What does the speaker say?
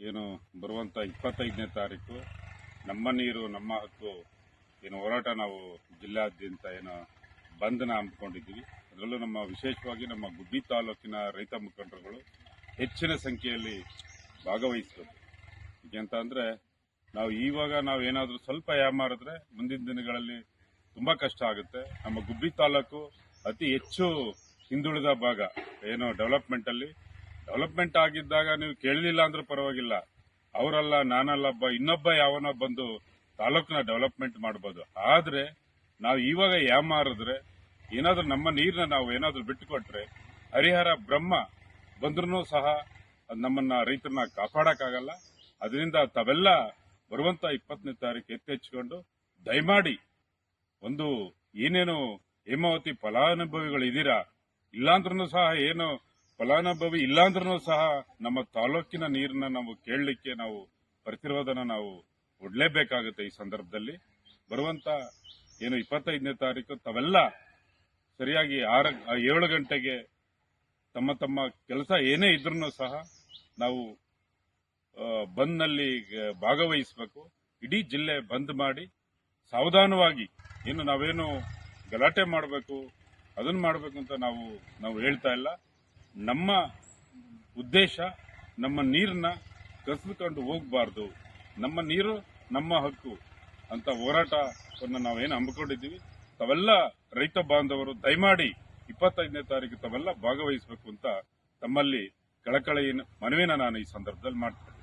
ಏನು ಬರುವಂಥ ಇಪ್ಪತ್ತೈದನೇ ತಾರೀಕು, ನಮ್ಮ ನೀರು, ನಮ್ಮ ಹಕ್ಕು, ಏನು ಹೋರಾಟ ನಾವು ಜಿಲ್ಲಾದ್ಯಂತ ಏನು ಬಂದ್ನ ಹಮ್ಮಿಕೊಂಡಿದ್ದೀವಿ. ಅದರಲ್ಲೂ ನಮ್ಮ ವಿಶೇಷವಾಗಿ ನಮ್ಮ ಗುಬ್ಬಿ ತಾಲೂಕಿನ ರೈತ ಮುಖಂಡರುಗಳು ಹೆಚ್ಚಿನ ಸಂಖ್ಯೆಯಲ್ಲಿ ಭಾಗವಹಿಸಬೇಕು ಯಾಕೆಂತ ಅಂದರೆ, ನಾವು ಇವಾಗ ನಾವು ಏನಾದರೂ ಸ್ವಲ್ಪ ಯಾಮಾರಿದ್ರೆ ಮುಂದಿನ ದಿನಗಳಲ್ಲಿ ತುಂಬ ಕಷ್ಟ ಆಗುತ್ತೆ. ನಮ್ಮ ಗುಬ್ಬಿ ತಾಲೂಕು ಅತಿ ಹೆಚ್ಚು ಹಿಂದುಳಿದ ಭಾಗ, ಏನು ಡೆವಲಪ್ಮೆಂಟಲ್ಲಿ ಡೆವಲಪ್ಮೆಂಟ್ ಆಗಿದ್ದಾಗ ನೀವು ಕೇಳಲಿಲ್ಲ ಅಂದ್ರೆ ಪರವಾಗಿಲ್ಲ. ಅವರಲ್ಲ, ನಾನಲ್ಲ, ಒಬ್ಬ, ಇನ್ನೊಬ್ಬ ಯಾವನೋ ಬಂದು ತಾಲೂಕಿನ ಡೆವಲಪ್ಮೆಂಟ್ ಮಾಡ್ಬೋದು. ಆದ್ರೆ ನಾವು ಇವಾಗ ಯಾಮಾರಿದ್ರೆ ಏನಾದ್ರೂ ನಮ್ಮ ನೀರನ್ನ ನಾವು ಏನಾದ್ರೂ ಬಿಟ್ಟುಕೊಟ್ರೆ, ಹರಿಹರ ಬ್ರಹ್ಮ ಬಂದ್ರೂ ಸಹ ನಮ್ಮನ್ನ ರೈತರನ್ನ ಕಾಪಾಡಕ್ಕಾಗಲ್ಲ. ಅದರಿಂದ ತಾವೆಲ್ಲ ಬರುವಂತ ಇಪ್ಪತ್ತನೇ ತಾರೀಕು ಎತ್ತೆಚ್ಚಿಕೊಂಡು ದಯಮಾಡಿ ಒಂದು ಏನೇನು ಹೇಮಾವತಿ ಫಲಾನುಭವಿಗಳು ಇದ್ದೀರಾ ಇಲ್ಲಾಂದ್ರೂ ಸಹ ಏನು ಫಲಾನುಭವಿ ಇಲ್ಲಾಂದ್ರೂ ಸಹ ನಮ್ಮ ತಾಲೂಕಿನ ನೀರನ್ನ ನಾವು ಕೇಳಲಿಕ್ಕೆ ನಾವು ಪ್ರತಿರೋಧನ ನಾವು ಒಡ್ಲೇಬೇಕಾಗುತ್ತೆ ಈ ಸಂದರ್ಭದಲ್ಲಿ. ಬರುವಂತ ಏನು ಇಪ್ಪತ್ತೈದನೇ ತಾರೀಕು ತಾವೆಲ್ಲ ಸರಿಯಾಗಿ ಆರ, ಏಳು ಗಂಟೆಗೆ ತಮ್ಮ ತಮ್ಮ ಕೆಲಸ ಏನೇ ಇದ್ರೂ ಸಹ ನಾವು ಬಂದ್ನಲ್ಲಿ ಭಾಗವಹಿಸಬೇಕು. ಇಡೀ ಜಿಲ್ಲೆ ಬಂದ್ ಮಾಡಿ ಸಾವಧಾನವಾಗಿ ಏನು ನಾವೇನು ಗಲಾಟೆ ಮಾಡಬೇಕು ಅದನ್ನ ಮಾಡಬೇಕು ಅಂತ ನಾವು ನಾವು ಹೇಳ್ತಾ ಇಲ್ಲ. ನಮ್ಮ ಉದ್ದೇಶ, ನಮ್ಮ ನೀರನ್ನ ಕಸಿದುಕೊಂಡು ಹೋಗಬಾರ್ದು. ನಮ್ಮ ನೀರು ನಮ್ಮ ಹಕ್ಕು ಅಂತ ಹೋರಾಟವನ್ನು ನಾವೇನು ಹಮ್ಮಿಕೊಂಡಿದ್ದೀವಿ? ತಾವೆಲ್ಲ ರೈತ ಬಾಂಧವರು, ದಯಮಾಡಿ ಇಪ್ಪತ್ತೈದನೇ ತಾರೀಕು ತಾವೆಲ್ಲ ಭಾಗವಹಿಸಬೇಕು ಅಂತ ತಮ್ಮಲ್ಲಿ ಕಳಕಳಿಯ ಮನವಿನ ನಾನು ಈ ಸಂದರ್ಭದಲ್ಲಿ ಮಾಡ್ತೇನೆ.